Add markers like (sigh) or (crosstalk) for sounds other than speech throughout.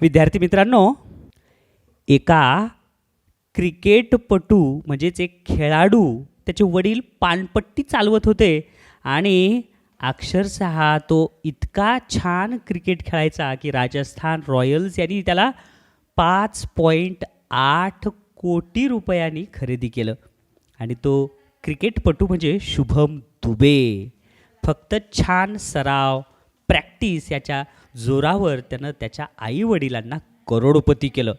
विद्यार्थी मित्रांनो एका क्रिकेटपटू म्हणजेच एक खेळाडू त्याचे वडील पानपट्टी चालवत होते आणि अक्षरशः तो इतका छान क्रिकेट खेळायचा की राजस्थान रॉयल्स यांनी त्याला पाच पॉईंट आठ कोटी रुपयांनी खरेदी केलं. आणि तो क्रिकेटपटू म्हणजे शुभम दुबे. फक्त छान सराव प्रॅक्टिस याच्या जोरावर त्यानं त्याच्या आईवडिलांना करोडपती केलं.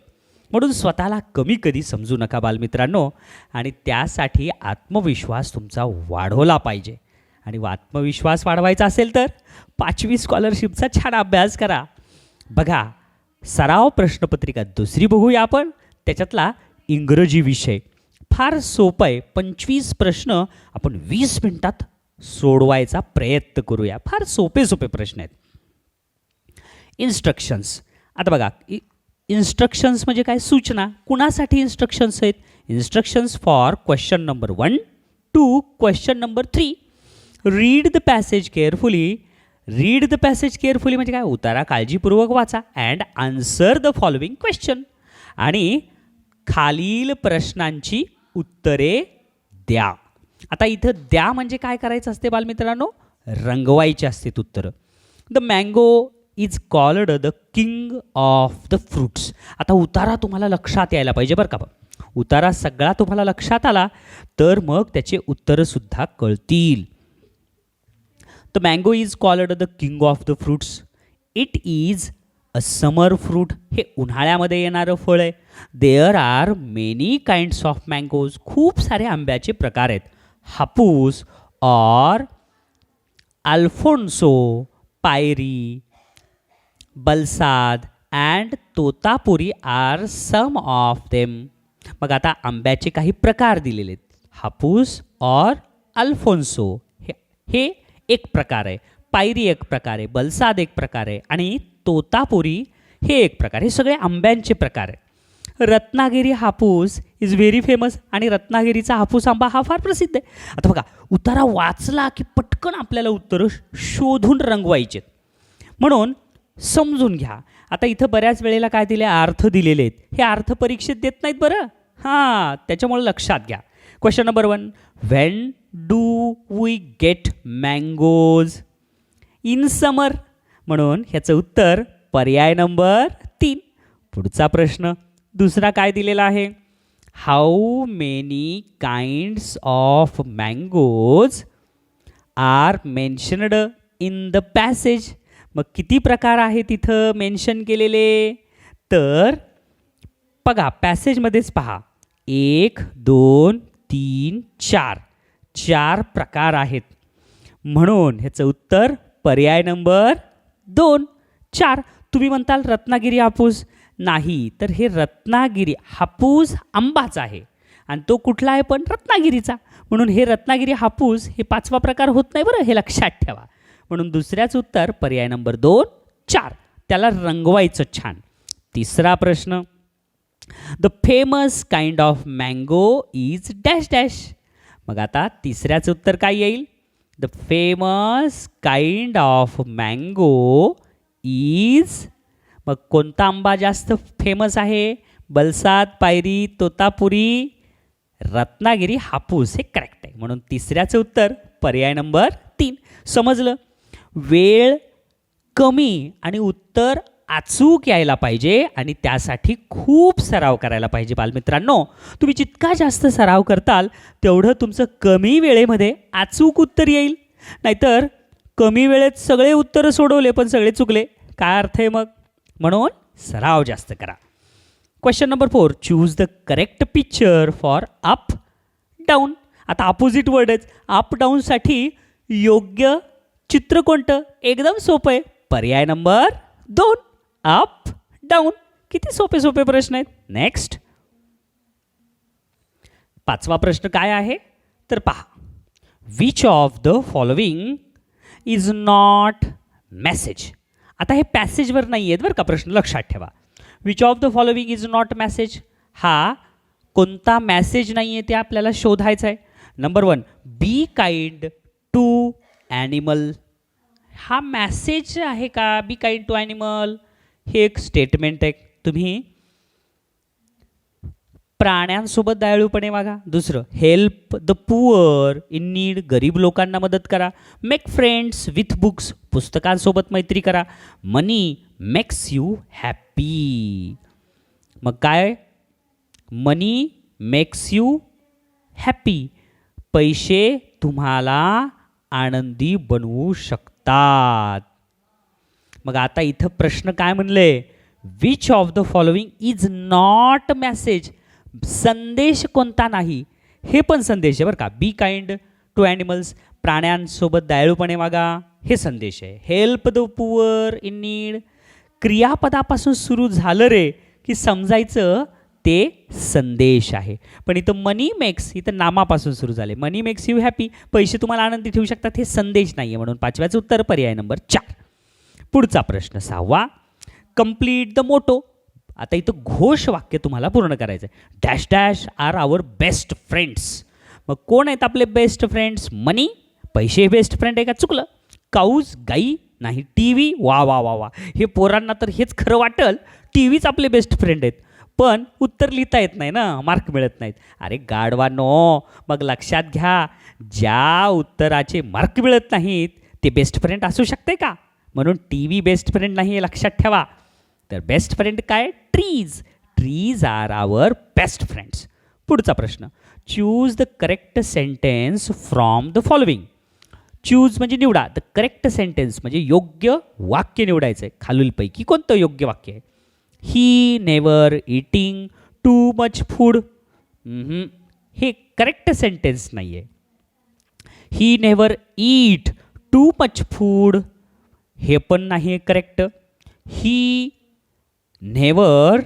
म्हणून स्वतःला कमी कधी समजू नका बालमित्रांनो. आणि त्यासाठी आत्मविश्वास तुमचा वाढवला पाहिजे. आणि आत्मविश्वास वाढवायचा असेल तर पाचवी स्कॉलरशिपचा छान अभ्यास करा. बघा सराव प्रश्नपत्रिका दुसरी बघूया आपण. त्याच्यातला इंग्रजी विषय. फार सोपं आहे. पंचवीस प्रश्न आपण वीस मिनटात सोडवायचा प्रयत्न करूया. फार सोपे सोपे प्रश्न आहेत. इन्स्ट्रक्शन्स आता बघा इ इन्स्ट्रक्शन्स म्हणजे काय? सूचना. कुणासाठी इन्स्ट्रक्शन्स आहेत? Instructions for question number one two question number three read the passage carefully read the passage carefully म्हणजे काय? उतारा काळजीपूर्वक वाचा and answer the following question आणि खालील प्रश्नांची उत्तरे द्या. आता इथं द्या म्हणजे काय करायचं असते बालमित्रांनो? रंगवायचे असतात उत्तरं. The mango is called the king of the fruits आता उतारा तुम्हाला लक्षात यायला पाहिजे बरं का उतारा सगळा तुम्हाला लक्षात आला तर मग त्याचे उत्तरंसुद्धा कळतील. The mango is called the king of the fruits it is a summer fruit हे उन्हाळ्यामध्ये येणारं फळ आहे. There are many kinds of mangoes खूप सारे आंब्याचे प्रकार आहेत. Hapus or Alphonso Payri Balsad and Totapuri are some of them मग आता आंब्याचे काही प्रकार दिलेले आहेत. Hapus or Alphonso. हे हे एक प्रकार आहे. पायरी एक प्रकार आहे. बलसाद एक प्रकार आहे. आणि तोतापुरी हे एक प्रकार हे सगळे आंब्यांचे प्रकार आहे Ratnagiri Hapus is very famous आणि रत्नागिरीचा हापूस आंबा हा फार प्रसिद्ध आहे. आता बघा उतारा वाचला की पटकन आपल्याला उत्तरं शोधून रंगवायचे म्हणून समजून घ्या. आता इथं बऱ्याच वेळेला काय दिले? अर्थ दिलेले आहेत. हे अर्थ परीक्षेत देत नाहीत बरं? हां त्याच्यामुळे लक्षात घ्या. Question number one when do we get mangoes in summer म्हणून ह्याचं उत्तर पर्याय नंबर तीन. पुढचा प्रश्न. दुसरा काय दिलेला आहे? How many kinds of mangoes are mentioned in the passage मग किती प्रकार आहेत तिथं मेन्शन केलेले? तर बघा पॅसेजमध्येच पहा. एक दोन तीन चार. चार प्रकार आहेत. म्हणून ह्याचं उत्तर पर्याय नंबर दोन. चार. तुम्ही म्हणताल रत्नागिरी हापूस? नाही. तर हे रत्नागिरी हापूस आंबाच आहे. आणि तो कुठला आहे पण रत्नागिरीचा. म्हणून हे रत्नागिरी हापूस हे पाचवा प्रकार होत नाही बरं हे लक्षात ठेवा. म्हणून दुसऱ्याचं उत्तर पर्याय नंबर दोन चार. त्याला रंगवायचं छान. तिसरा प्रश्न. The famous kind of mango is dash dash मग आता तिसऱ्याचं उत्तर काय येईल? The famous kind of mango is मग कोणता आंबा जास्त फेमस आहे? बलसाद पायरी तोतापुरी रत्नागिरी हापूस. हे करेक्ट आहे. म्हणून तिसऱ्याचं उत्तर पर्याय नंबर तीन. समजलं? वेळ कमी आणि उत्तर अचूक यायला पाहिजे आणि त्यासाठी खूप सराव करायला पाहिजे बालमित्रांनो. तुम्ही जितका जास्त सराव करताल तेवढं तुमचं कमी वेळेमध्ये अचूक उत्तर येईल. नाहीतर कमी वेळेत सगळे उत्तरं सोडवले पण सगळे चुकले. काय अर्थ आहे मग? म्हणून सराव जास्त करा. Question number four choose the correct picture for up down आता अपोजिट वर्डच अप डाऊनसाठी योग्य चित्र कोणतं? एकदम सोपं आहे. पर्याय नंबर दोन. अप डाऊन किती सोपे सोपे प्रश्न आहेत. नेक्स्ट पाचवा प्रश्न काय आहे? तर पहा. Which of the following is not message आता हे पॅसेजवर नाही आहेत बरं का प्रश्न लक्षात ठेवा. Which of the following is not message हा कोणता मॅसेज नाही आहे ते आपल्याला शोधायचा आहे. Number one be kind to animal हा मॅसेज आहे का? बी काइंड टू ॲनिमल हे एक स्टेटमेंट आहे. तुम्ही प्राण्यांसोबत दयाळूपणे वागा. दुसरं help the poor in need गरीब लोकांना मदत करा. मेक फ्रेंड्स विथ बुक्स पुस्तकांसोबत मैत्री करा. मनी मेक्स यू हॅपी मग काय? मनी मेक्स यू हॅपी पैसे तुम्हाला आनंदी बनवू शकतात. मग आता इथं प्रश्न काय म्हणले? Which of the following is not message संदेश कोणता नाही? हे पण संदेश आहे बरं का. बी काइंड टू ॲनिमल्स प्राण्यांसोबत दयाळूपणे वागा. हे संदेश आहे. Help the poor in need क्रियापदापासून सुरू झालं रे की समजायचं ते संदेश आहे. पण इथं मनी मेक्स इथं नामापासून सुरू झाले मनी मेक्स यू हॅपी पैसे तुम्हाला आनंदी ठेवू शकतात हे संदेश नाही आहे म्हणून पाचव्याचं उत्तर पर्याय नंबर चार. पुढचा प्रश्न सहावा. कंप्लीट द मोटो आता इथं घोष वाक्य तुम्हाला पूर्ण करायचं आहे dash dash are our best friends मग कोण आहेत आपले बेस्ट फ्रेंड्स मनी पैसे बेस्ट फ्रेंड आहे का? चुकलं. काऊज गाई नाही टी व्ही वा वा वा वा. हे पोरांना तर हेच खरं वाटल. टी व्हीच आपले बेस्ट फ्रेंड आहेत. पण उत्तर लिहिता येत नाही ना मार्क मिळत नाहीत. अरे गाडवा नो मग लक्षात घ्या ज्या उत्तराचे मार्क मिळत नाहीत ते बेस्ट फ्रेंड असू शकते का? म्हणून टी व्ही बेस्ट फ्रेंड नाही हे लक्षात ठेवा. तर बेस्ट फ्रेंड काय? Trees trees are our best friends पुढचा प्रश्न. Choose the correct sentence from the following choose म्हणजे निवडा. द करेक्ट सेंटेन्स म्हणजे योग्य वाक्य निवडायचं आहे खालीलपैकी कोणतं योग्य वाक्य आहे? He never eating too much food हे करेक्ट सेंटेन्स नाही आहे he never eat too much food हे पण नाही आहे करेक्ट ही नेवर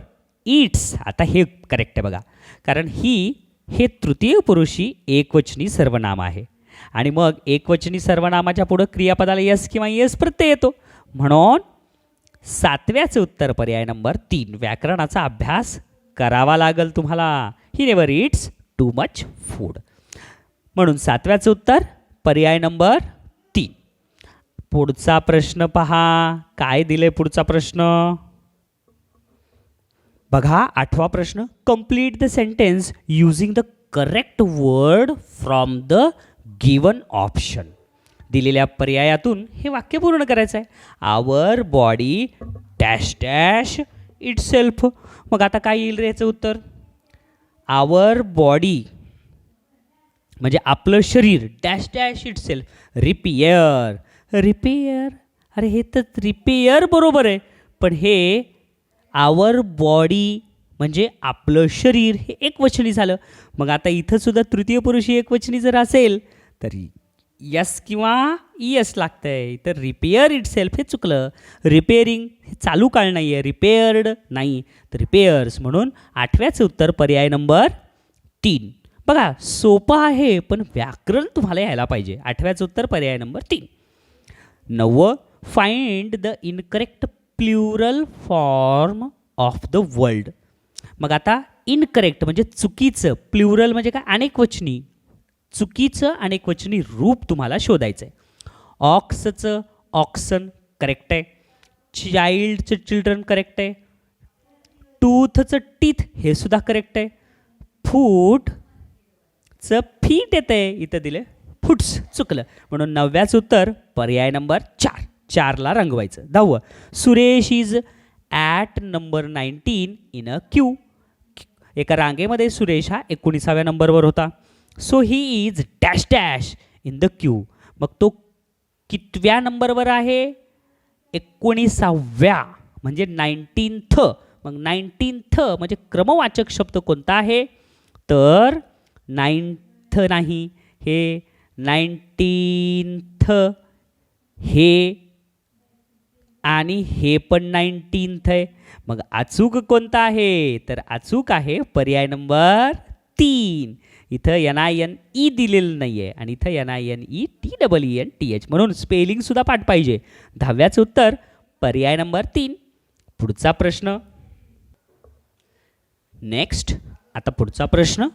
ईट्स आता हे करेक्ट आहे बघा. कारण ही हे तृतीय पुरुषी एकवचनी सर्वनाम आहे. आणि मग एकवचनी सर्वनामाच्या पुढं क्रियापदाला यस किंवा यस प्रत्यय येतो. म्हणून सातव्याचं उत्तर पर्याय नंबर तीन. व्याकरणाचा अभ्यास करावा लागेल तुम्हाला. He never eats too much food म्हणून सातव्याचं उत्तर पर्याय नंबर तीन. पुढचा प्रश्न पहा. काय दिले पुढचा प्रश्न? बघा आठवा प्रश्न. Complete the sentence using the correct word from the given option दिलेल्या पर्यायातून हे वाक्य पूर्ण करायचं आहे. Our body dash dash itself मग आता काय येईल रे याचं उत्तर? आवर बॉडी म्हणजे आपलं शरीर dash dash itself repair repair अरे हे तर रिपेअर बरोबर आहे. पण हे आवर बॉडी म्हणजे आपलं शरीर हे एकवचनी झालं. मग आता इथंसुद्धा तृतीय पुरुषी एकवचनी जर असेल तरी यस किंवा यस लागतं आहे तर रिपेअर इट सेल्फ हे चुकलं. रिपेअरिंग हे चालू काळ नाही आहे रिपेअर्ड नाही. तर रिपेअर्स म्हणून आठव्याचं उत्तर पर्याय नंबर तीन. बघा सोपं आहे पण व्याकरण तुम्हाला यायला पाहिजे. आठव्याचं उत्तर पर्याय नंबर तीन. नववं find the incorrect plural form of the world मग आता इनकरेक्ट म्हणजे चुकीचं. प्ल्युरल म्हणजे काय? अनेकवचनी चुकीचं आणि क्वचनी रूप तुम्हाला शोधायचं आहे ऑक्सचं ऑक्सन करेक्ट आहे. चाइल्डचं चिल्ड्रन करेक्ट आहे. टूथचं टीथ हे सुद्धा करेक्ट आहे. फूटचं फीट येतं आहे इथं दिले. फुट्स चुकलं. म्हणून नवव्याचं उत्तर पर्याय नंबर चार. चारला रंगवायचं. दहावं. Suresh is at number nineteen in a queue एका रांगेमध्ये सुरेश हा एकोणीसाव्या नंबरवर होता. So he is dash dash in the queue मग तो कितव्या नंबरवर आहे? एकोणीसाव्या म्हणजे नाईन्टीन्थ मग नाईन्टीन्थ म्हणजे क्रमवाचक शब्द कोणता आहे? तर नाईन्थ नाही हे नाईन्टीन्थ हे आणि हे पण नाईन्टीन्थ आहे. मग अचूक कोणता आहे? तर अचूक आहे पर्याय नंबर तीन. इथं एन आय एन ई दिलेलं नाही आहे आणि इथं N I N E T double E N T H म्हणून स्पेलिंगसुद्धा पाठ पाहिजे. दहाव्याचं उत्तर पर्याय नंबर तीन. पुढचा प्रश्न. नेक्स्ट आता पुढचा प्रश्न.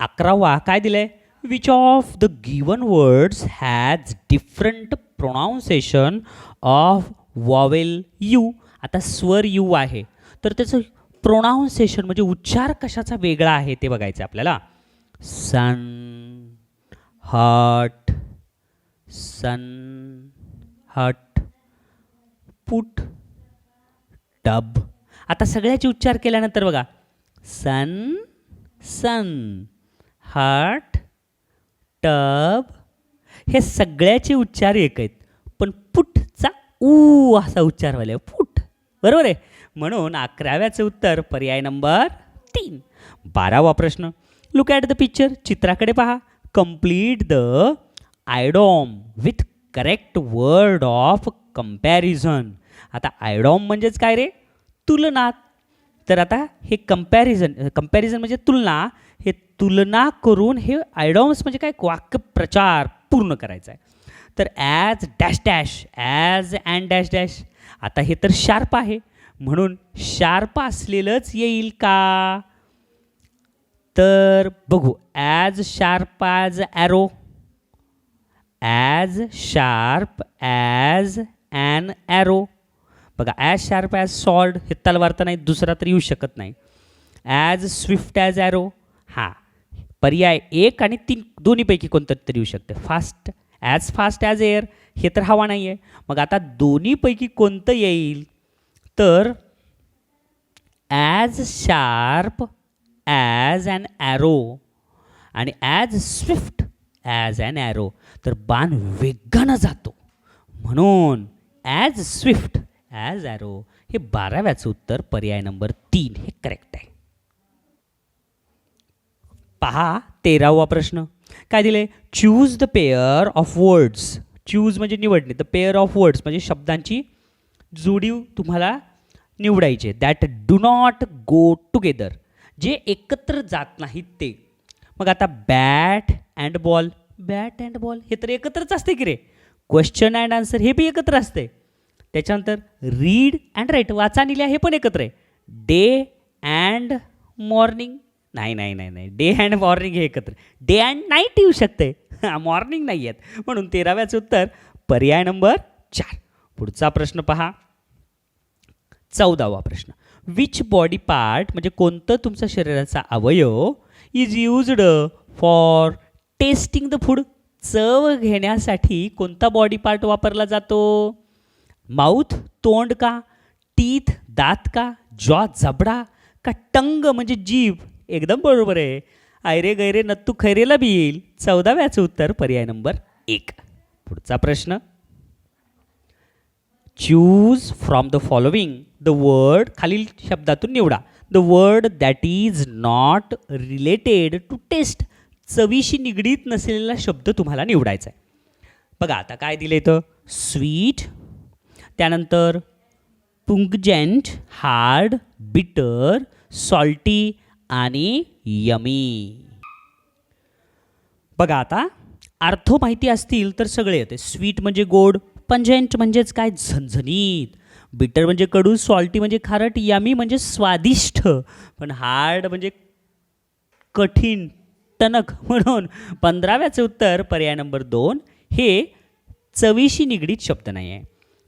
अकरावा काय दिलंय? Which of the given words has different pronunciation of vowel U आता स्वर यू आहे. तर त्याचं प्रोनाऊन्सेशन म्हणजे उच्चार कशाचा वेगळा आहे ते बघायचं आपल्याला. Sun hut sun hut put tub. आता सगळ्याचे उच्चार केल्यानंतर बघा. Sun sun hut tub. हे सगळ्याचे उच्चार एक आहेत. पण पुटचा ऊ असा उच्चार व्हायला पुट. बरोबर आहे? म्हणून अकराव्याचं उत्तर पर्याय नंबर तीन. बारावा प्रश्न. लुक ॲट द पिक्चर चित्राकडे पहा complete the idiom with correct word of comparison आता आयडॉम म्हणजेच काय रे तुलना तर आता हे कंपॅरिझन कंपॅरिझन म्हणजे तुलना हे तुलना करून हे आयडॉम्स म्हणजे काय वाक्यप्रचार पूर्ण करायचा आहे तर as dash dash as and dash dash आता हे तर शार्प आहे म्हणून शार्प असलेलंच येईल का तर बघू as sharp as arrow as sharp as an arrow बघा ॲज शार्प ॲज सॉल्ड हे तलवार तर नाही दुसरा तर येऊ शकत नाही. ॲज स्विफ्ट ॲज ॲरो हा पर्याय एक आणि तीन दोन्हीपैकी कोणतं तरी येऊ शकतं. Fast as fast as air हे तर हवा नाही आहे मग आता दोन्हीपैकी कोणतं येईल? तर as sharp as an arrow आणि as swift as an arrow तर बाण वेगानं जातो. म्हणून ॲज स्विफ्ट ॲज ॲरो हे बाराव्याचं उत्तर पर्याय नंबर तीन हे करेक्ट आहे. पहा तेरावा प्रश्न. काय दिले? Choose the pair of words choose म्हणजे निवडणे. द पेअर ऑफ वर्ड्स म्हणजे शब्दांची जोडीव तुम्हाला निवडायचे that do not go together जे एकत्र जात नाहीत ते. मग आता bat and ball bat and ball हे तर एकत्रच असते की रे? क्वेश्चन अँड आन्सर हे बी एकत्र असते. त्याच्यानंतर रीड अँड राईट वाचा लिहा हे पण एकत्र आहे. डे अँड मॉर्निंग नाही नाही नाही नाही. डे अँड मॉर्निंग हे एकत्र डे अँड नाईट येऊ शकते. (laughs) मॉर्निंग नाही आहेत म्हणून तेराव्याचं उत्तर पर्याय नंबर चार. पुढचा प्रश्न पहा. चौदावा प्रश्न. विच बॉडी पार्ट म्हणजे कोणतं तुमचा शरीराचा अवयव is used for testing the food चव घेण्यासाठी कोणता बॉडी पार्ट वापरला जातो? माउथ तोंड का? टीथ दात का? जॉ जबडा का? टंग म्हणजे जीभ? एकदम बरोबर आहे. आयरे गैरे नत्तू खैरेला बी येईल. चौदाव्याचं उत्तर पर्याय नंबर एक. पुढचा प्रश्न. Choose from the following the word खालील शब्दातून निवडा the word that is not related to taste चवीशी निगडीत नसलेला शब्द तुम्हाला निवडायचा आहे बघा आता काय दिलं इथं स्वीट त्यानंतर पुंगजेंट हार्ड बिटर सॉल्टी आणि यमी बघा आता अर्थ माहिती असतील तर सगळे येते स्वीट म्हणजे गोड पंजंट म्हणजेच काय? झणझणीत. बिटर म्हणजे कडू सॉल्टी म्हणजे खारट यामी म्हणजे स्वादिष्ट. पण हार्ड म्हणजे कठीण टणक म्हणून. पंधराव्याचं उत्तर पर्याय नंबर दोन हे चवीशी निगडीत शब्द नाही आहे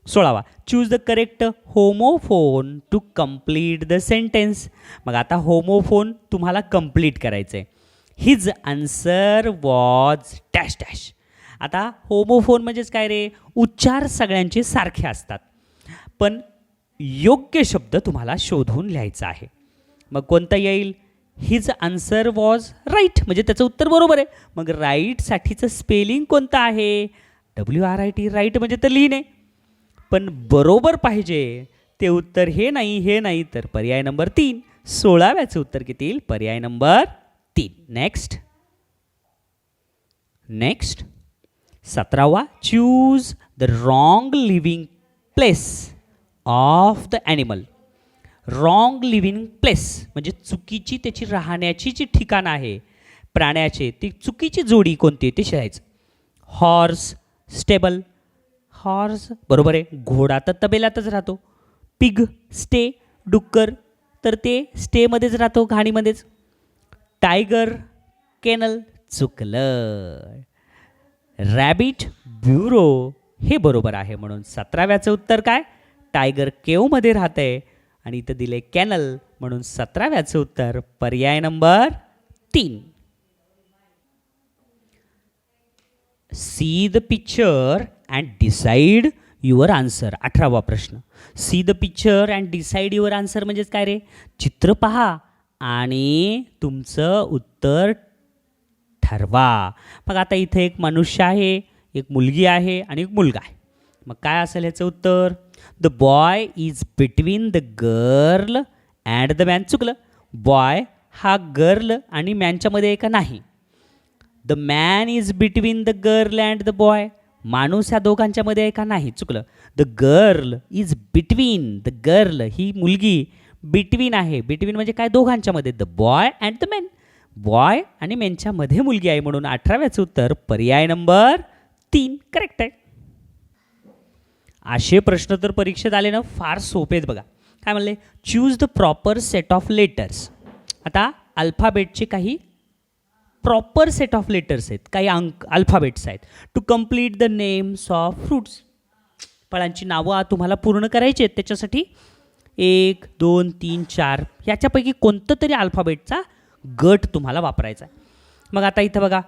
सोळावा choose the correct homophone to complete the sentence मग आता होमोफोन तुम्हाला कंप्लीट करायचं आहे his answer was dash dash आता होमोफोन म्हणजेच काय रे? उच्चार सगळ्यांचे सारखे असतात. पण योग्य शब्द तुम्हाला शोधून लिहायचा आहे. मग कोणता येईल? हिज आन्सर वॉज राईट म्हणजे त्याचं उत्तर बरोबर आहे. मग राईटसाठीचं स्पेलिंग कोणतं आहे? W R I T right म्हणजे तर लिहिणे. पण बरोबर पाहिजे ते उत्तर हे नाही हे नाही तर पर्याय नंबर तीन. सोळाव्याचं उत्तर किती येईल? पर्याय नंबर तीन. Next next सतरावा choose the wrong living place of the animal wrong living place म्हणजे चुकीची त्याची राहण्याची जी ठिकाण आहे प्राण्याचे ती चुकीची जोडी कोणती आहे ते शिरायचं. हॉर्स स्टेबल हॉर्स बरोबर आहे घोडा तर तबेल्यातच राहतो. पिग स्टे डुक्कर तर ते स्टेमध्येच राहतो घाणीमध्येच. टायगर केनल चुकलं. रॅबिट ब्युरो हे बरोबर आहे म्हणून सतराव्याचं उत्तर काय? टायगर केवमध्ये राहत आहे आणि इथं दिले कॅनल म्हणून सतराव्याचं उत्तर पर्याय नंबर तीन. See the picture and decide your answer अठरावा प्रश्न. See the picture and decide your answer म्हणजेच काय रे? चित्र पहा आणि तुमचं उत्तर ठरवा. मग आता इथे एक मनुष्य आहे एक मुलगी आहे आणि एक मुलगा आहे. मग काय असेल ह्याचं उत्तर? The boy is between the girl and the man चुकलं. बॉय हा गर्ल आणि मॅनच्यामध्ये आहे का नाही. The man is between the girl and the boy माणूस ह्या दोघांच्यामध्ये आहे का नाही. चुकलं. The girl is between the girl ही मुलगी बिटवीन आहे. बिटवीन म्हणजे काय? दोघांच्यामध्ये. The boy and the man boy आणि मेनच्यामध्ये मुलगी आहे म्हणून अठराव्याचं उत्तर पर्याय नंबर तीन. करेक्ट आहे. असे प्रश्न तर परीक्षेत आले ना फार सोपे आहेत बघा. काय म्हणले? Choose the proper set of letters आता अल्फाबेटचे काही प्रॉपर सेट ऑफ लेटर्स आहेत. काही अंक अल्फाबेट्स आहेत. To complete the names of fruits फळांची नावं तुम्हाला पूर्ण करायची आहेत. त्याच्यासाठी एक दोन तीन चार. याच्यापैकी कोणतं तरी अल्फाबेटचा गट तुम्हाला वापरायचा आहे. मग आता इथं बघा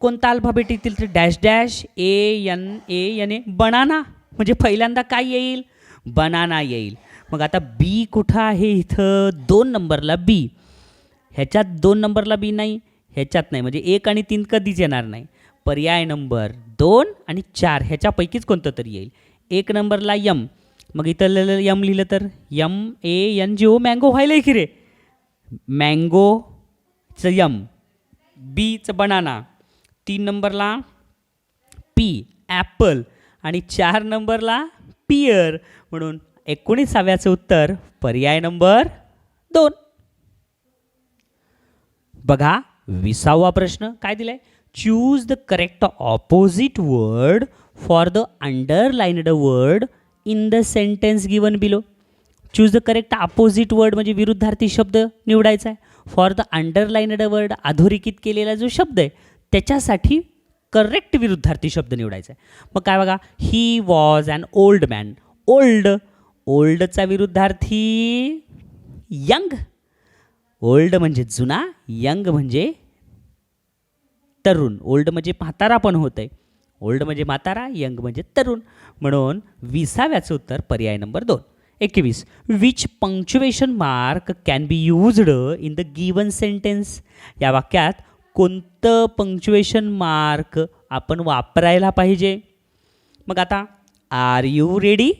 कोणता अल्फाबेट येतील तर dash dash A N A N A banana. म्हणजे पहिल्यांदा काय येईल? बनाना येईल. मग आता बी कुठं आहे इथं? दोन नंबरला बी ह्याच्यात दोन नंबरला बी नाही ह्याच्यात नाही. म्हणजे एक आणि तीन कधीच येणार नाही. पर्याय नंबर दोन आणि चार ह्याच्यापैकीच कोणतं तरी येईल. एक नंबरला यम मग इथं ल यम लिहिलं तर M A N G O mango व्हायला की रे? मँगोचं यम बीचं बनाना तीन नंबरला पी ॲपल आणि चार नंबरला पियर म्हणून एकोणीसाव्याचं उत्तर पर्याय नंबर दोन. बघा विसावा प्रश्न काय दिलाय? Choose the correct opposite word for the underlined word in the sentence given below choose the correct opposite word म्हणजे विरुद्धार्थी शब्द निवडायचा आहे. फॉर द अंडरलाईनड वर्ड अधोरेखित केलेला जो शब्द आहे त्याच्यासाठी करेक्ट विरुद्धार्थी शब्द निवडायचा आहे. मग काय बघा he was an old man old ओल्डचा विरुद्धार्थी यंग ओल्ड म्हणजे जुना यंग म्हणजे तरुण. ओल्ड म्हणजे म्हातारा पण होतं आहे ओल्ड म्हणजे म्हातारा यंग म्हणजे तरुण. म्हणून विसाव्याचं उत्तर पर्याय नंबर दोन. एकवीस. Which punctuation mark can be used in the given sentence या वाक्यात कोणतं पंक्च्युएशन मार्क आपण वापरायला पाहिजे? मग आता are you ready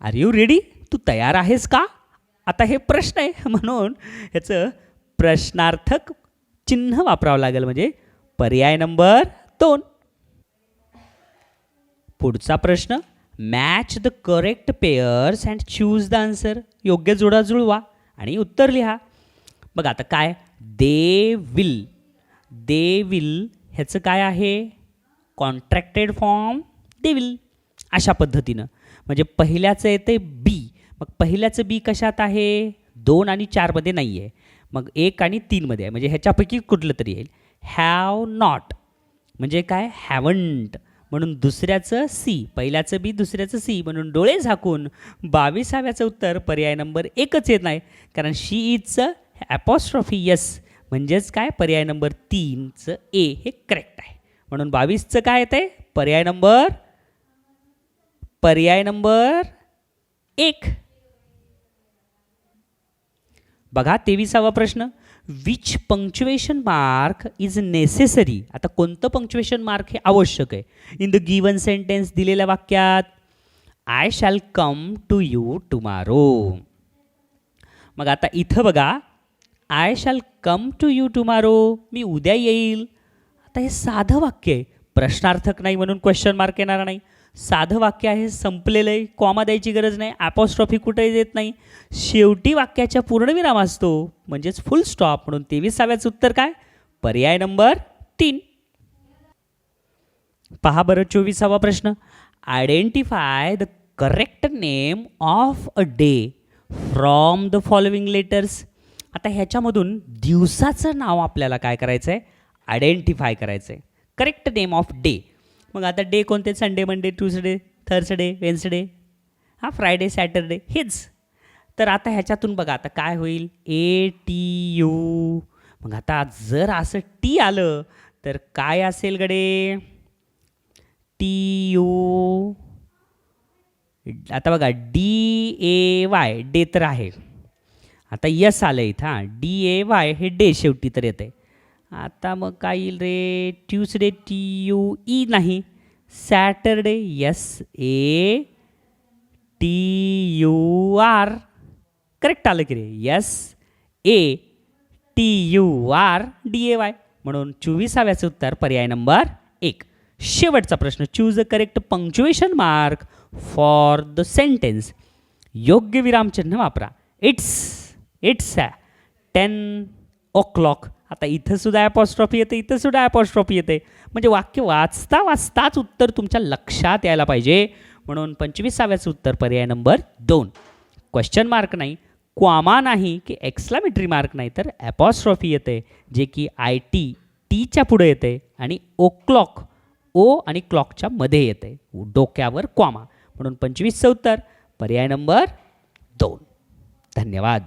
are you ready तू तयार आहेस का? आता हे प्रश्न आहे. (laughs) म्हणून ह्याचं प्रश्नार्थक चिन्ह वापरावं लागेल. म्हणजे पर्याय नंबर दोन. पुढचा प्रश्न match the correct pairs and choose the answer योग्य जोडा जुळवा आणि उत्तर लिहा. बघा आता काय? दे विल दे विल ह्याचं काय आहे? कॉन्ट्रॅक्टेड फॉर्म दे विल अशा पद्धतीनं. म्हणजे पहिल्याचं येते बी मग पहिल्याचं बी कशात आहे? दोन आणि चारमध्ये नाही आहे मग एक आणि तीनमध्ये आहे. म्हणजे ह्याच्यापैकी कुठलं तरी येईल. हॅव नॉट म्हणजे काय? हॅवंट म्हणून दुसऱ्याचं सी पहिल्याचं बी दुसऱ्याचं सी म्हणून डोळे झाकून बावीसाव्याचं उत्तर पर्याय नंबर एकच येत नाही. कारण शी इजचं ॲपॉस्ट्रॉफी यस म्हणजेच काय? पर्याय नंबर तीनचं ए हे करेक्ट आहे. म्हणून बावीसचं काय येतं आहे पर्याय नंबर पर्याय नंबर एक. बघा तेविसावा प्रश्न. Which punctuation mark is necessary आता कोणतं पंक्च्युएशन मार्क हे आवश्यक आहे? इन द गिवन सेंटेन्स दिलेल्या वाक्यात I shall come to you tomorrow मग आता इथं बघा I shall come to you tomorrow मी उद्या येईल. आता हे साधं वाक्य आहे. प्रश्नार्थक नाही म्हणून क्वेश्चन मार्क येणार नाही. साधं वाक्य आहे संपलेलं आहे कॉमा द्यायची गरज नाही ॲपॉस्ट्रॉफी कुठेही देत नाही. शेवटी वाक्याच्या पूर्णविराम असतो म्हणजेच फुल स्टॉप म्हणून तेविसाव्याचं उत्तर काय? पर्याय नंबर तीन. पहा बरं चोवीसावा प्रश्न. Identify the correct name of a day from the following letters आता ह्याच्यामधून दिवसाचं नाव आपल्याला काय करायचं आहे आयडेंटिफाय करायचं आहे करेक्ट नेम ऑफ डे मग आता डे कोणते? Sunday Monday Tuesday Thursday Wednesday हां फ्रायडे सॅटरडे हेच. तर आता ह्याच्यातून बघा आता काय होईल? ए टी यू मग आता जर असं टी आलं तर काय असेल गडे? टी यू आता बघा डी ए वाय डे तर आहे. आता यस आलं इथं हां. डी ए वाय हे डे शेवटी तर येते आता मग काय येईल रे? ट्यूसडे टी यू ई नाही. Saturday yes A T U R correct आलं की रे? Yes A T U R D A Y म्हणून चोवीसाव्याचं उत्तर पर्याय नंबर एक. शेवटचा प्रश्न choose a correct punctuation mark for the sentence योग्य विरामचिन्ह वापरा. It's it's ten o'clock आता इथं सुद्धा ॲपॉस्ट्रॉफी येते इथं सुद्धा ॲपॉस्ट्रॉफी येते. म्हणजे वाक्य वाचता वाचताच उत्तर तुमच्या लक्षात यायला पाहिजे. म्हणून पंचवीसाव्याचं उत्तर पर्याय नंबर दोन. क्वेश्चन मार्क नाही क्वामा नाही की एक्सलामेट्री मार्क नाही तर ॲपॉस्ट्रॉफी येते. जे की आय टी टीच्या पुढे येते आणि ओ क्लॉक ओ आणि क्लॉकच्या मध्ये येते. डोक्यावर क्वामा म्हणून पंचवीसचं उत्तर पर्याय नंबर दोन. धन्यवाद.